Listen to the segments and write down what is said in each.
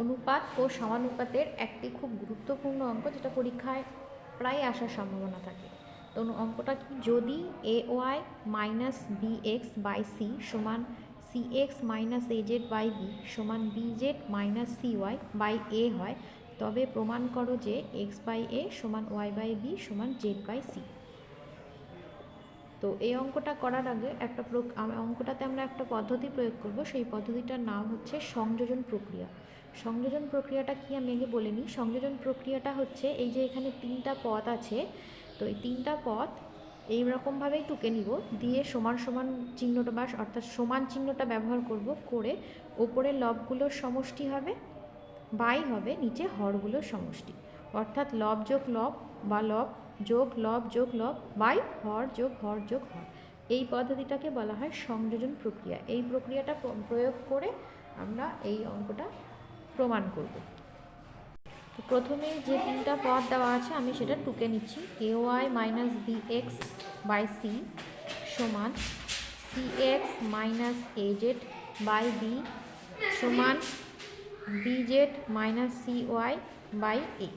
অনুপাত ও সমানুপাতের একটি খুব গুরুত্বপূর্ণ অঙ্ক যেটা পরীক্ষায় প্রায় আসার সম্ভাবনা থাকে। তো অঙ্কটা কি? যদি A Y minus B X by C সমান C X minus A Z by B সমান B Z minus C Y by A হয়, তবে প্রমাণ করো যে এক্স বাই এ সমান ওয়াই বাই বি সমান জেড বাই সি তো এই অঙ্কটা করার আগে একটা অঙ্কটাতে আমরা একটা পদ্ধতি প্রয়োগ করব। সেই পদ্ধতিটার নাম হচ্ছে সংযোজন প্রক্রিয়া। সংযোজন প্রক্রিয়াটা কি আমি আগে বলে নিই? সংযোজন প্রক্রিয়াটা হচ্ছে এই যে এখানে তিনটা পথ আছে, তো এই তিনটা পথ এইরকমভাবেই টুকে নিব, দিয়ে সমান সমান চিহ্নটা বা অর্থাৎ সমান চিহ্নটা ব্যবহার করব করে ওপরের লবগুলোর সমষ্টি হবে, বাই হবে, নিচে হরগুলোর সমষ্টি। অর্থাৎ লব যোগ লব বা লব যোগ লব যোগ লব বাই হর যোগ হর যোগ হর। এই পদ্ধতিটাকে বলা হয় সংযোজন প্রক্রিয়া। এই প্রক্রিয়াটা প্রয়োগ করে আমরা এই অঙ্কটা প্রমাণ করব। তো প্রথমে যে তিনটা পদ দেওয়া আছে, আমি সেটা টুকে নিচ্ছি। A Y minus B X by C সমান C X minus A Z by B সমান B Z minus C Y by A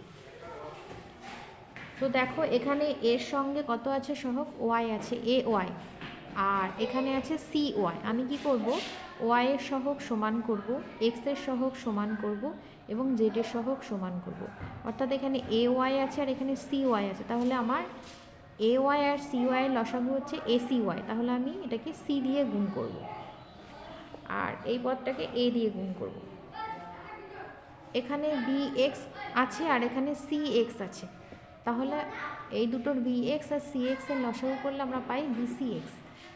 তো দেখো, এখানে এর সঙ্গে কত আছে সহগ? ওয়াই আছে এ ওয়াই আর এখানে আছে সি ওয়াই আমি কি করব? ওয়াই এর সহগ সমান করব এক্সের সহগ সমান করব এবং জেড এর সহগ সমান করব। অর্থাৎ এখানে এ ওয়াই আছে আর এখানে সি ওয়াই আছে। তাহলে আমার এ ওয়াই আর সি এর লসাগু হচ্ছে এ সি ওয়াই তাহলে আমি এটাকে সি দিয়ে গুণ করব। আর এই পদটাকে এ দিয়ে গুণ করব। এখানে বি এক্স আছে আর এখানে সি এক্স আছে। তাহলে এই দুটোর বি এক্স আর সি এক্সের লসাগু করলে আমরা পাই বি সি এক্স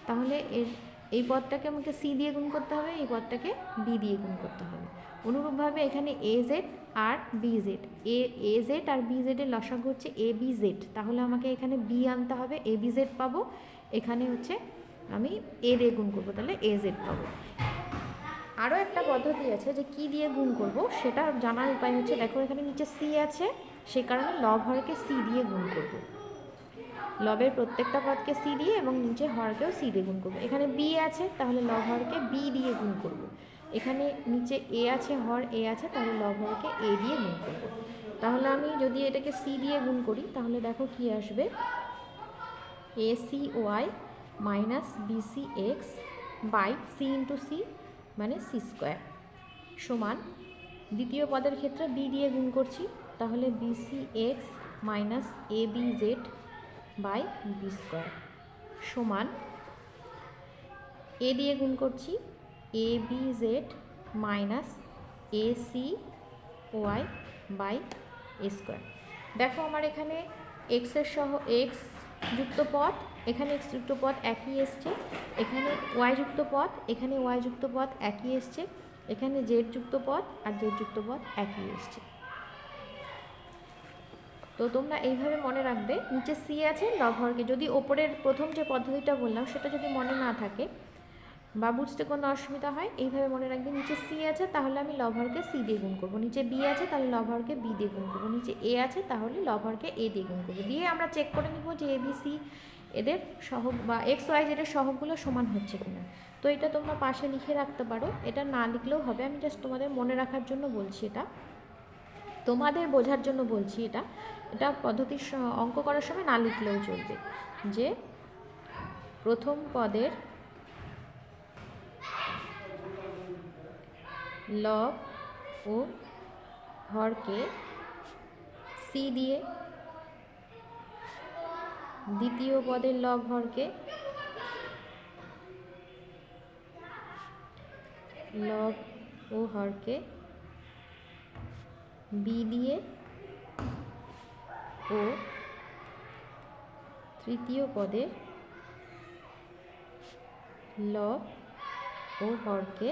তাহলে এর, এই পদটাকে আমাকে সি দিয়ে গুণ করতে হবে, এই পদটাকে বি দিয়ে গুণ করতে হবে। অনুরূপভাবে এখানে A Z R B Z A A Z R B জেডের লসাগু হচ্ছে এ বি জেড তাহলে আমাকে এখানে বি আনতে হবে এ বি জেড পাবো। এখানে হচ্ছে আমি এ দিয়ে গুণ করব, তাহলে এ জেড পাবো। আরও একটা পদ্ধতি আছে যে কি দিয়ে গুণ করব সেটা জানার উপায় হচ্ছে, দেখো এখানে নিচে সি আছে, সে কারণে লব হরকে সি দিয়ে গুণ করব। লবের প্রত্যেকটা পদকে সি দিয়ে এবং নিচে হরকেও সি দিয়ে গুণ করব। এখানে বি আছে, তাহলে লব হরকে বি দিয়ে গুণ করব। এখানে নিচে এ আছে, হর এ আছে, তাহলে লব হরকে এ দিয়ে গুণ করব। তাহলে আমি যদি এটাকে সি দিয়ে গুণ করি, তাহলে দেখো কি আসবে? A C Y minus B C X by C into C মানে সি স্কোয়ার সমান দ্বিতীয় পদের ক্ষেত্রে বি দিয়ে গুণ করছি। তাহলে B C X minus A B Z by B square সমান এ দিয়ে গুণ করছি A B Z minus A C Y by A square. দেখো আমার এখানে এক্সের সহ এক্স যুক্ত পথ এখানে এক্স যুক্ত পথ একই এসছে, এখানে ওয়াই যুক্ত পথ এখানে ওয়াই যুক্ত পথ একই এসছে, এখানে জেড যুক্ত পথ আর জেড যুক্ত পথ একই এসছে। তো তোমরা এইভাবে মনে রাখবে, নিচে সি আছে লভরকে যদি ওপরের প্রথম যে পদ্ধতিটা বললাম, সেটা যদি মনে না থাকে বা বুঝতে কোনো অসুবিধা হয়, এইভাবে মনে রাখবে, নিচে সি আছে, তাহলে আমি লভারকে সি দিয়ে গুণ করব। নিচে বি আছে, তাহলে লভারকে বি দিয়ে গুণ করব। নিচে এ আছে, তাহলে লভারকে এ দিয়ে গুণ করব। দিয়ে আমরা চেক করে নিব যে এ বি সি এদের সহগ বা এক্স ওয়াই জেডের সহগগুলো সমান হচ্ছে কিনা। তো এটা তোমরা পাশে লিখে রাখতে পারো। এটা না লিখলেও হবে। আমি জাস্ট তোমাদের মনে রাখার জন্য বলছি এটা। তোমাদের বোঝার জন্য বলছি এটা। এটা পদ্ধতির অঙ্ক করার সময় না লিখলেও চলবে। যে প্রথম পদের লব ও হরকে সি দিয়ে দ্বিতীয় পদের লব হরকে লব ও হরকে বি দিয়ে ও তৃতীয় পদে লব ও হরকে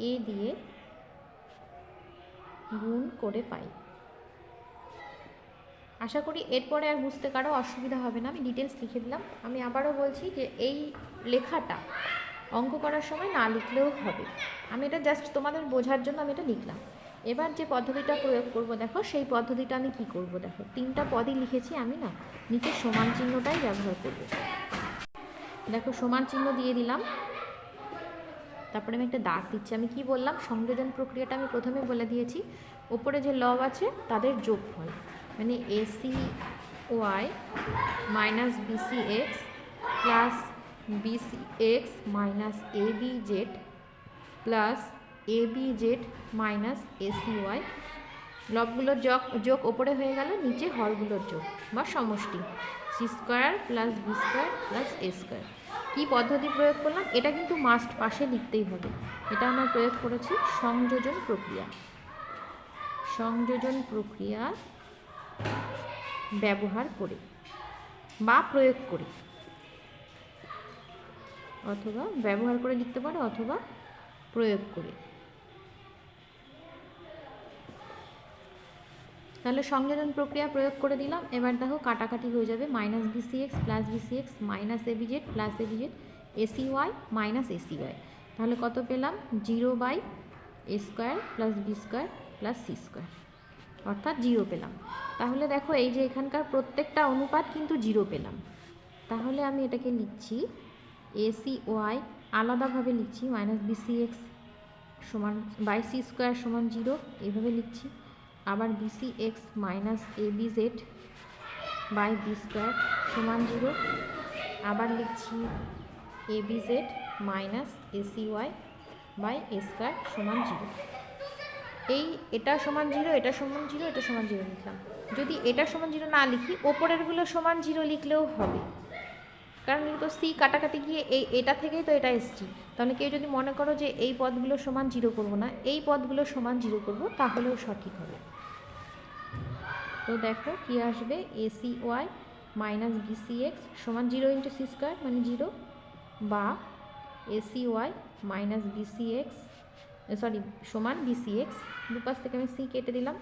এ দিয়ে গুণ করে পাই। আশা করি এরপরে আর বুঝতে কারও অসুবিধা হবে না। আমি ডিটেলস লিখে দিলাম। আমি আবারও বলছি যে এই লেখাটা অঙ্ক করার সময় না লিখলেও হবে। আমি এটা জাস্ট তোমাদের বোঝার জন্য আমি এটা লিখলাম। এবার যে পদ্ধতিটা প্রয়োগ করব, দেখো, সেই পদ্ধতিটা আমি কি করব, দেখো, তিনটা পদই লিখেছি আমি না, নিচে সমান চিহ্নটাই ব্যবহার করব। দেখো, সমান চিহ্ন দিয়ে দিলাম, তারপরে আমি একটা দাগ দিচ্ছি, আমি কি বললাম, সংযোজন প্রক্রিয়াটা আমি প্রথমে বলে দিয়েছি, ওপরে যে লব আছে, তাদের যোগফল মানে A C Y minus B C X plus B C X minus A B Z plus A B Z minus A C Y লবগুলোর যোগ যোগ ওপরে হয়ে গেল, নিচে হরগুলোর যোগ বা সমষ্টি। C square plus B square plus A square কী পদ্ধতি প্রয়োগ করলাম? এটা কিন্তু মাস্ট পাশে লিখতেই হবে। এটা আমরা প্রয়োগ করেছি সংযোজন প্রক্রিয়া। সংযোজন প্রক্রিয়া ব্যবহার করে বা প্রয়োগ করে। অথবা ব্যবহার করে লিখতে পারো, অথবা প্রয়োগ করে। তাহলে সংযোজন প্রক্রিয়া প্রয়োগ করে দিলাম। এবার দেখো কাটাকাটি হয়ে যাবে minus B C X plus B C X minus A B Z plus A B Z A C Y minus A C Y তাহলে কত পেলাম? Zero by A square plus B square plus C square অর্থাৎ zero পেলাম। তাহলে দেখো এই যে এখানকার প্রত্যেকটা অনুপাত কিন্তু জিরো পেলাম। তাহলে আমি এটাকে লিখছি এসি ওয়াই আলাদাভাবে লিখছি মাইনাস বিসি এক্স সমান বাই সি স্কোয়ার সমান জিরো এইভাবে লিখছি। আবার B C X minus A B Z by B square সমান জিরো আবার লিখছি A B Z minus A C Y by A square সমান জিরো এই এটা সমান জিরো এটা সমান জিরো এটা সমান জিরো লিখলাম। যদি এটা সমান জিরো না লিখি, ওপরেরগুলো সমান জিরো লিখলেও হবে। কারণ তো সি কাটাকাটি গিয়ে এই এটা থেকেই তো এটা এসছি। তাহলে কেউ যদি মনে করো যে এই পদগুলো সমান জিরো করব না, এই পদগুলো সমান জিরো করব, তাহলেও সঠিক হবে। তো দেখো কি আসবে? A C Y minus B C X সমান জিরো ইন্টু সি স্কোয়ার মানে জিরো বা A C Y minus B C X sorry সমান বিসি এক্স দুপাশ থেকে আমি সি কেটে দিলাম।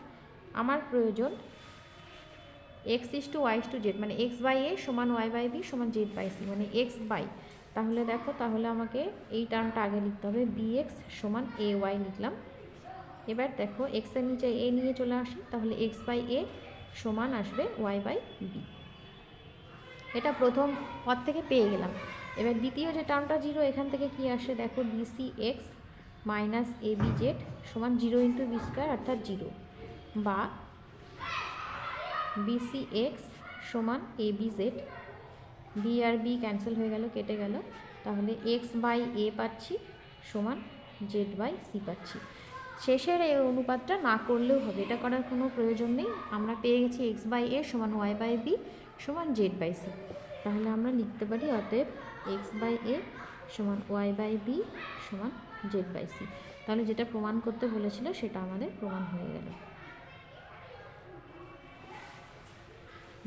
আমার প্রয়োজন X is to Y to Z মানে এক্স বাই এ সমান ওয়াই বাই বি সমান জেড বাই সি মানে এক্স বাই তাহলে দেখো, তাহলে আমাকে এই টার্মটা আগে লিখতে হবে। বি এক্স সমান এ ওয়াই লিখলাম। এবার দেখো এক্সের নিচে এ নিয়ে চলে আসি। তাহলে এক্স বাই এ সমান আসবে ওয়াই বাই বি এটা প্রথম পদ থেকে পেয়ে গেলাম। এবার দ্বিতীয় যে টার্মটা জিরো এখান থেকে কি আসে? দেখো B C X minus A B Z সমান জিরো ইন্টু বি স্কোয়ার অর্থাৎ জিরো বা বিসি এক্স সমান এ বি জেড বি আর বি ক্যান্সেল হয়ে গেল, কেটে গেল। তাহলে এক্স বাই এ পাচ্ছি, সমান জেড বাই সি পাচ্ছি। শেষের এই অনুপাতটা না করলেও হবে। এটা করার কোনো প্রয়োজন নেই। আমরা পেয়ে গেছি এক্স বাই এ সমান ওয়াই বাই বি সমান জেড বাই সি তাহলে আমরা লিখতে পারি অতএব এক্স বাই এ সমান ওয়াই বাই বি সমান জেড বাই সি তাহলে যেটা প্রমাণ করতে বলেছিল সেটা আমাদের প্রমাণ হয়ে গেল।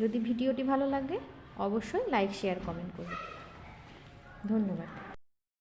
যদি ভিডিওটি ভালো লাগে, অবশ্যই লাইক শেয়ার কমেন্ট করবে। ধন্যবাদ।